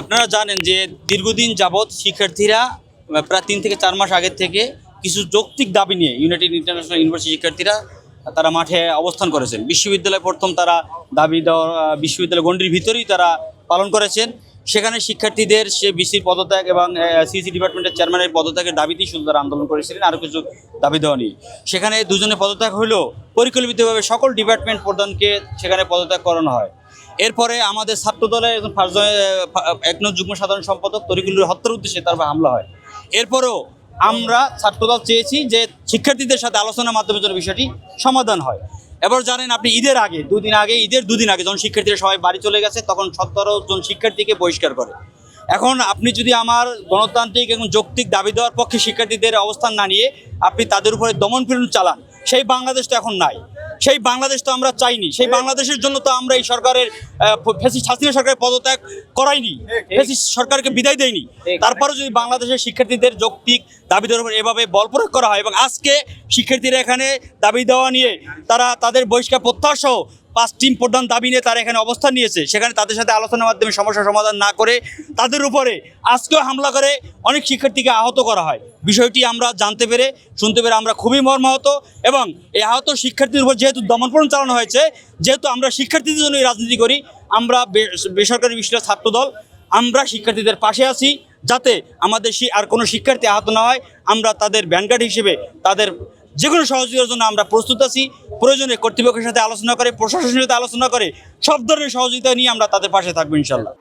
আপনারা জানেন যে দীর্ঘদিন যাবৎ শিক্ষার্থীরা প্রায় তিন থেকে চার মাস আগের থেকে কিছু যৌক্তিক দাবি নিয়ে ইউনাইটেড ইন্টারন্যাশনাল ইউনিভার্সিটি শিক্ষার্থীরা তারা মাঠে অবস্থান করেছেন। বিশ্ববিদ্যালয়ে প্রথম তারা দাবি দেওয়া বিশ্ববিদ্যালয় গণ্ডির ভিতরেই তারা পালন করেছেন। সেখানে শিক্ষার্থীদের সে বিসির পদত্যাগ এবং সিসি ডিপার্টমেন্টের চেয়ারম্যানের পদত্যাগের দাবিতেই শুধু তারা আন্দোলন করেছিলেন, আরও কিছু দাবি দেওয়া নিয়ে। সেখানে দুজনের পদত্যাগ হলেও পরিকল্পিতভাবে সকল ডিপার্টমেন্ট প্রধানকে সেখানে পদত্যাগ করানো হয়। এরপরে আমাদের ছাত্র দলের একজন ফার্স্ট এক নং যুগ্ম সাধারণ সম্পাদক তরিকুল্লুর হত্যার উদ্দেশ্যে তারপর হামলা হয়। এরপরেও আমরা ছাত্রদল চেয়েছি যে শিক্ষার্থীদের সাথে আলোচনার মাধ্যমে যেন বিষয়টি সমাধান হয়। এবার জানেন আপনি ঈদের আগে, দুদিন আগে, ঈদের দুদিন আগে যখন শিক্ষার্থীরা সবাই বাড়ি চলে গেছে, তখন সতেরো জন শিক্ষার্থীকে বহিষ্কার করে। এখন আপনি যদি আমার গণতান্ত্রিক এবং যৌক্তিক দাবি দেওয়ার পক্ষে শিক্ষার্থীদের অবস্থান না নিয়ে আপনি তাদের উপরে দমন পীড়ন চালান, সেই বাংলাদেশ তো এখন নাই। সেই বাংলাদেশ তো আমরা চাইনি সেই বাংলাদেশের জন্য তো আমরা এই সরকারের ফেসিস হাসিনা সরকারের পদত্যাগ করাইনি ফেসিস সরকারকে বিদায় দেয়নি। তারপরে যদি বাংলাদেশের শিক্ষার্থীদের যৌক্তিক দাবি উপর এভাবে বল প্রয়োগ করা হয় এবং আজকে শিক্ষার্থীরা এখানে দাবি দেওয়া নিয়ে তারা তাদের বহিষ্কার প্রত্যাশাসহ পাঁচটি প্রধান দাবি নিয়ে তারা এখানে অবস্থান নিয়েছে। সেখানে তাদের সাথে আলোচনার মাধ্যমে সমস্যা সমাধান না করে তাদের উপরে আজকেও হামলা করে অনেক শিক্ষার্থীকে আহত করা হয়। বিষয়টি আমরা জানতে পেরে, শুনতে পেরে আমরা খুবই মর্মাহত এবং এই আহত শিক্ষার্থীদের উপর যেহেতু দমনপূরণ চালানো হয়েছে, যেহেতু আমরা শিক্ষার্থীদের জন্য রাজনীতি করি, আমরা বেসরকারি বিশ্ববিদ্যালয় ছাত্রদল, আমরা শিক্ষার্থীদের পাশে আছি যাতে আমাদের আর কোনো শিক্ষার্থী আহত না হয়, আমরা তাদের ব্যানগার্ড হিসেবে তাদের যে কোনো সহযোগিতার জন্য আমরা প্রস্তুত আছি। প্রয়োজনে কর্তৃপক্ষের সাথে আলোচনা করে, প্রশাসনের সাথে আলোচনা করে, সব ধরনের সহযোগিতা নিয়ে আমরা তাদের পাশে থাকব ইনশাল্লাহ